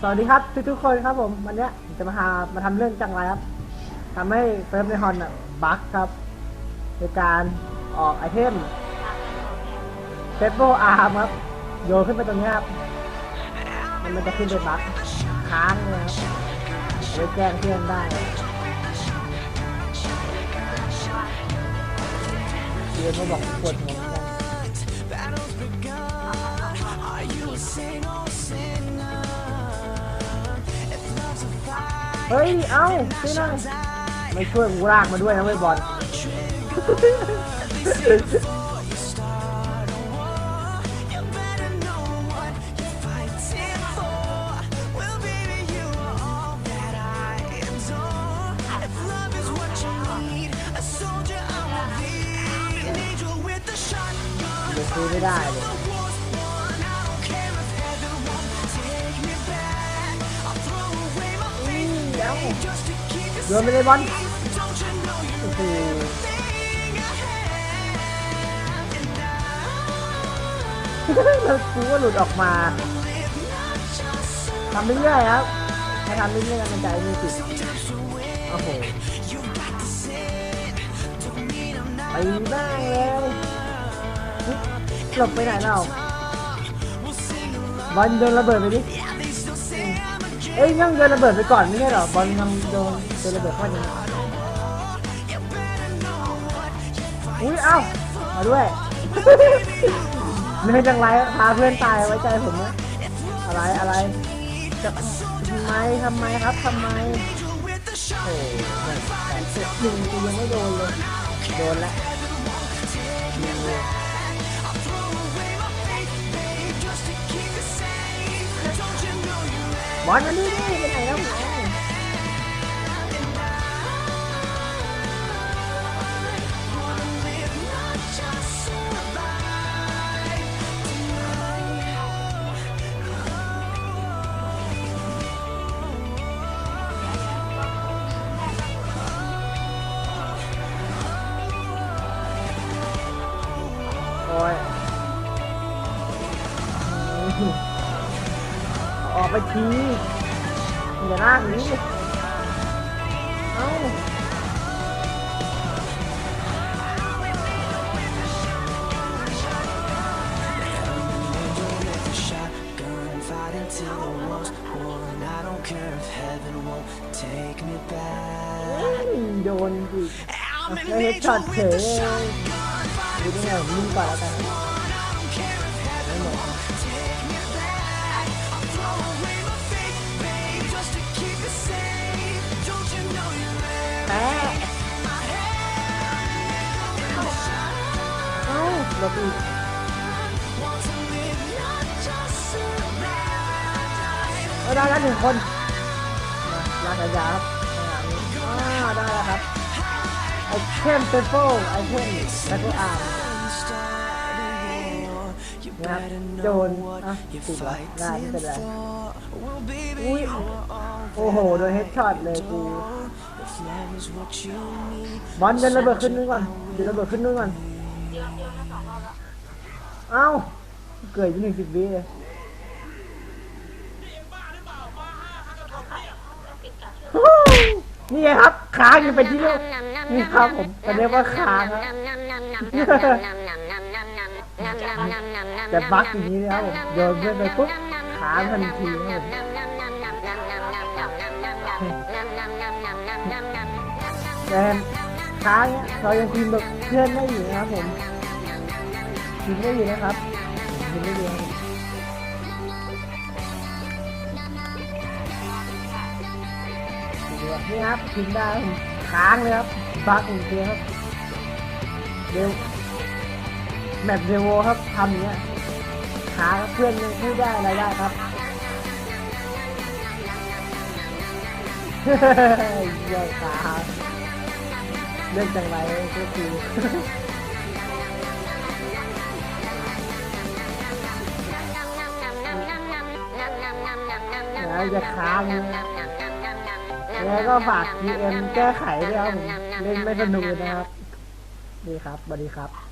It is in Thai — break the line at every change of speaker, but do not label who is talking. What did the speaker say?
สวัสดีครับทุกทุกๆคนครับผมวันเนี้ยผมจะมาหามาทำเรื่องจังไรครับทำให้เซิร์ฟในฮอนอะบั๊กครับในการออกไอเทมเซฟโบอาร์มครับโยนขึ้นไปตรงเนี้ยครับมันมันจะขึ้นเป็นบั๊กค้างเลยครับเอาไว้แจ้งเพื่อนได้เรียนมาบอกปวดหัว เฮ้ย เอ้าช่วยหน่อยไม่ช่วยกูลากมาด้วยนะเว้ยบอลเดี๋ยวซื้อไม่ได้เลย เดี๋ยวโยนไปเลยบอลโอ้โหแล้วกูก็หลุดออกมาทำเรื่อยๆครับถ้าทำเรื่อยๆมันจะมีสิโอ้โหไปบ้างเลยหลบไปไหนเราบอลโดนระเบิดไปดิ เอ้ยยังโยนระเบิดไปก่อนไม่ใช่เหรอบอลทำโดนโดนระเบิดเข้าไปอุ้ยเอ้ามาด้วยเนื่อจังไรพาเพื่อนตายไว้ใจผมนะอะไรอะไรจะทำไมทำไมครับทำไมโอ้โหแต่เจ็บยิงกูยังไม่โดนเลยโดนแล้ว บอลมานี่ดิไปไหนแล้วโอ้ย อืมออกไปทีอย่าลากหนี้เอ้า
Shotgun fighting till the walls won. I don't care if heaven won't take me back.
เอ้ยโดนอีก
I'm
ไม่
an
เฮดช็อต
angel
เฉ
with
ย
a
ดู
shotgun.
ได้ไงผมยิงก่อนแล้วกัน
just survive.
เอาได้แล้วหนึ่งคนมาลากระยาครับอ่าได้แล้วครับไอเทมเปโฟไอเทมแล้วก็อาร์
You
นะครับ
better
โด
know
น
what
อะ
you're
ติดละได้ไม่
fighting
เป็นไร
for. Well, baby,
อุ้ย
you are all
โอ้โหโดนเฮดช็อตเลยกู
If love is what you need,
บอลเดินระเบิดขึ้นนู่นก่อนเดินระเบิดขึ้นนู่นก่อน เอ้า เกิดอยู่หนึ่งสิบวิเลยนี่ไงครับค้างอยู่เป็นที่เรียกนี่ครับผมจะเรียกว่าค้างครับแต่บั๊กอย่างนี้นะครับผมโยนเพื่อนไปปุ๊บค้างทันทีครับผม ค้างเนี่ยเรายังพิมพ์แบบเพื่อนไม่อยู่นะครับผมพิมพ์ไม่อยู่นะครับพิมพ์ไม่อยู่นี่ครับพิมพ์ได้ค้างเลยครับบักอีกทีครับเร็วแมปเดโวครับทำอย่างเงี้ยหาเพื่อนยังพูดได้อะไรได้ครับเยอะขา เรื่องจังไรก็คือนะจะค้างแล้วก็ฝาก GM แก้ไขด้วยครับผมเล่นไม่สนุกเลยนะครับ นี่ครับสวัสดีครับ